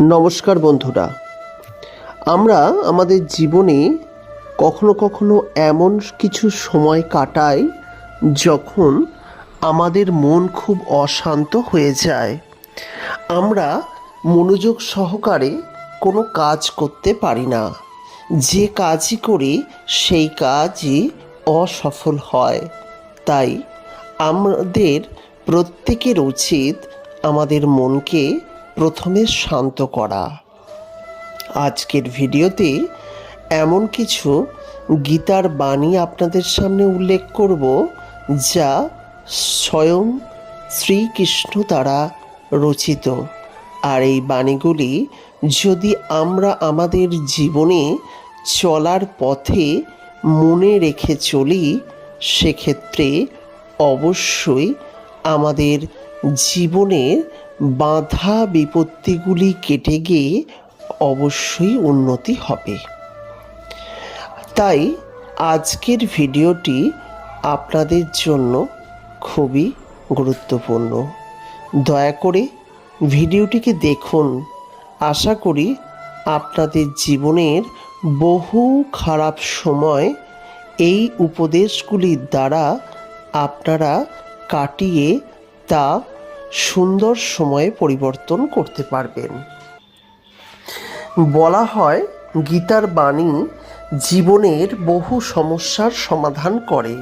নমস্কার বন্ধুরা। আমরা আমাদের জীবনে কখনো কখনো এমন কিছু সময় কাটাই যখন আমাদের মন খুব অশান্ত হয়ে যায়। আমরা মনোযোগ সহকারে কোনো কাজ করতে পারি না। যে কাজই করি, সেই কাজই অসফল হয়। তাই আমাদের প্রত্যেকের উচিত আমাদের মনকে প্রথমে শান্ত করা। আজকের ভিডিওতে এমন কিছু গীতার বাণী আপনাদের সামনে উল্লেখ করব, যা স্বয়ং শ্রীকৃষ্ণ দ্বারা রচিত। আর এই বাণীগুলি যদি আমরা আমাদের জীবনে চলার পথে মনে রেখে চলি, সেক্ষেত্রে অবশ্যই আমাদের জীবনের বাধা বিপত্তিগুলি কেটে গিয়ে অবশ্যই উন্নতি হবে। তাই আজকের ভিডিওটি আপনাদের জন্য খুবই গুরুত্বপূর্ণ। দয়া করে ভিডিওটিকে দেখুন। আশা করি আপনাদের জীবনের বহু খারাপ সময় এই উপদেশগুলির দ্বারা আপনারা কাটিয়ে তা সুন্দর সময়ে পরিবর্তন করতে পারবেন। বলা হয়, গীতার বাণী জীবনের বহু সমস্যার সমাধান করে।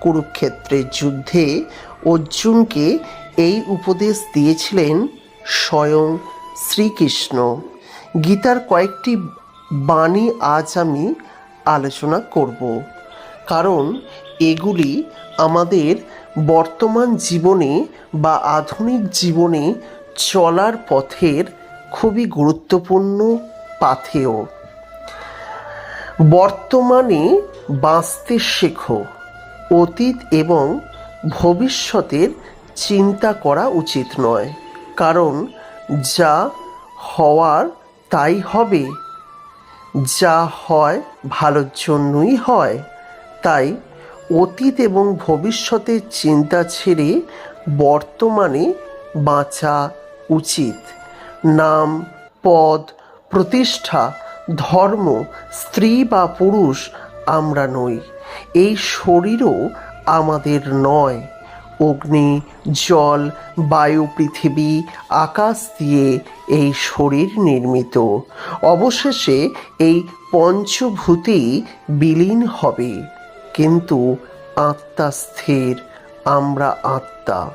কুরুক্ষেত্রের যুদ্ধে অর্জুনকে এই উপদেশ দিয়েছিলেন স্বয়ং শ্রীকৃষ্ণ। গীতার কয়েকটি বাণী আজ আমি আলোচনা করব। কারণ এগুলি আমাদের বর্তমান জীবনে বা আধুনিক জীবনে চলার পথের খুবই গুরুত্বপূর্ণ পাথেয়। বর্তমানে বাঁচতে শেখো, অতীত এবং ভবিষ্যতের চিন্তা করা উচিত নয়, কারণ যা হওয়ার তাই হবে। যা হয় ভালোর জন্যই হয়, তাই অতীত এবং ভবিষ্যতের চিন্তা ছেড়ে বর্তমানে বাঁচা উচিত। নাম, পদ, প্রতিষ্ঠা, ধর্ম, স্ত্রী বা পুরুষ আমরা নই। এই শরীরও আমাদের নয়। অগ্নি, জল, বায়ু, পৃথিবী, আকাশ দিয়ে এই শরীর নির্মিত। অবশেষে এই পঞ্চভূতেই বিলীন হবে। কিন্তু আত্মা স্থির, আমরা আত্মা।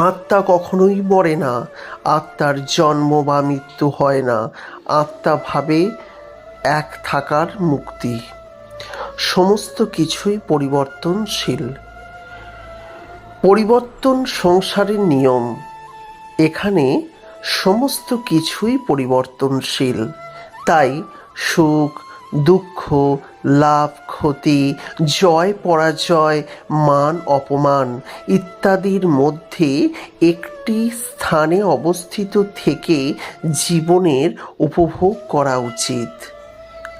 আত্মা কখনোই মরে না, আত্মার জন্ম বা মৃত্যু হয় না। আত্মা ভাবে এক থাকার মুক্তি। সমস্ত কিছুই পরিবর্তনশীল। পরিবর্তন সংসারের নিয়ম। এখানে সমস্ত কিছুই পরিবর্তনশীল। তাই সুখ দুঃখ, লাভ, ক্ষতি, জয়, পরাজয়, মান, অপমান ইত্যাদির মধ্যে একটি স্থানে অবস্থিত থেকে জীবনের উপভোগ করা উচিত।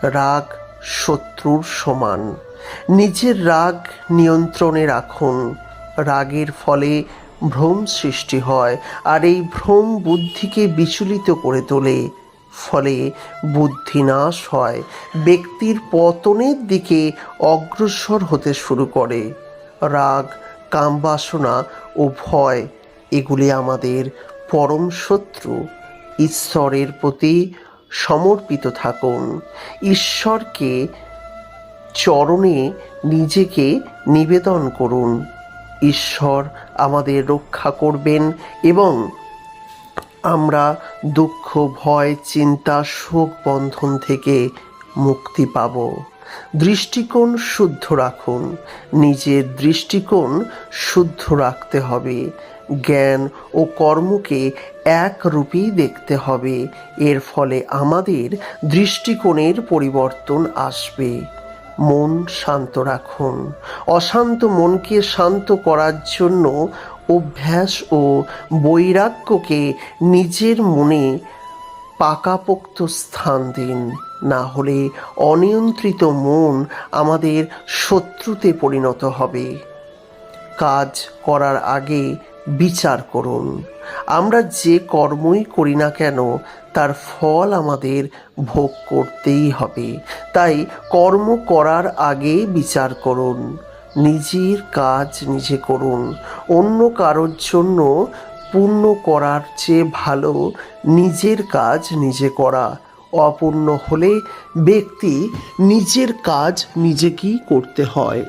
রাগ শত্রুর সমান। নিজের রাগ নিয়ন্ত্রণে রাখুন। রাগের ফলে ভ্রম সৃষ্টি হয়, আর এই ভ্রম বুদ্ধিকে বিচলিত করে তোলে। ফলে বুদ্ধিনাশ হয়। ব্যক্তির পতনের দিকে অগ্রসর হতে শুরু করে। রাগ, কামবাসনা ও ভয়, এগুলি আমাদের পরম শত্রু। ঈশ্বরের প্রতি সমর্পিত থাকুন। ঈশ্বরকে চরণে নিজেকে নিবেদন করুন। ঈশ্বর আমাদের রক্ষা করবেন এবং আমরা দুঃখ, ভয়, চিন্তা, শোক বন্ধন থেকে মুক্তি পাব। দৃষ্টিকোণ শুদ্ধ রাখুন। নিজের দৃষ্টিকোণ শুদ্ধ রাখতে হবে। জ্ঞান ও কর্মকে একরূপেই দেখতে হবে। এর ফলে আমাদের দৃষ্টিকোণের পরিবর্তন আসবে। মন শান্ত রাখুন। অশান্ত মনকে শান্ত করার জন্য অভ্যাস ও বৈরাগ্যকে নিজের মনে পাকাপোক্ত স্থান দিন। না হলে অনিয়ন্ত্রিত মন আমাদের শত্রুতে পরিণত হবে। কাজ করার আগে বিচার করুন। আমরা যে কর্মই করি না কেন, তার ফল আমাদের ভোগ করতেই হবে। তাই কর্ম করার আগে বিচার করুন। নিজের কাজ নিজে করুন। অন্য কারোর জন্য পূর্ণ করার চেয়ে ভালো নিজের কাজ নিজে করা। অপূর্ণ হলে ব্যক্তি নিজের কাজ নিজেকেই করতে হয়।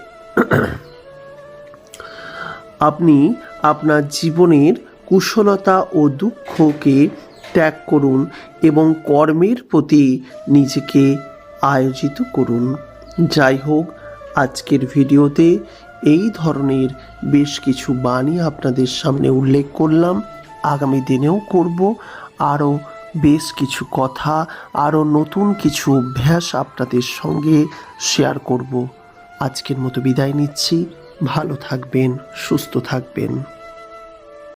আপনি আপনার জীবনের কুশলতা ও দুঃখকে ত্যাগ করুন এবং কর্মের প্রতি নিজেকে আয়োজিত করুন। যাই হোক আজকের ভিডিওতে এই ধরনের বেশ কিছু বাণী আপনাদের সামনে উল্লেখ করলাম। আগামী দিনেও করব। আরও বেশ কিছু কথা, আরও নতুন কিছু অভ্যাস আপনাদের সঙ্গে শেয়ার করব। আজকের মতো বিদায় নিচ্ছি। ভালো থাকবেন, সুস্থ থাকবেন।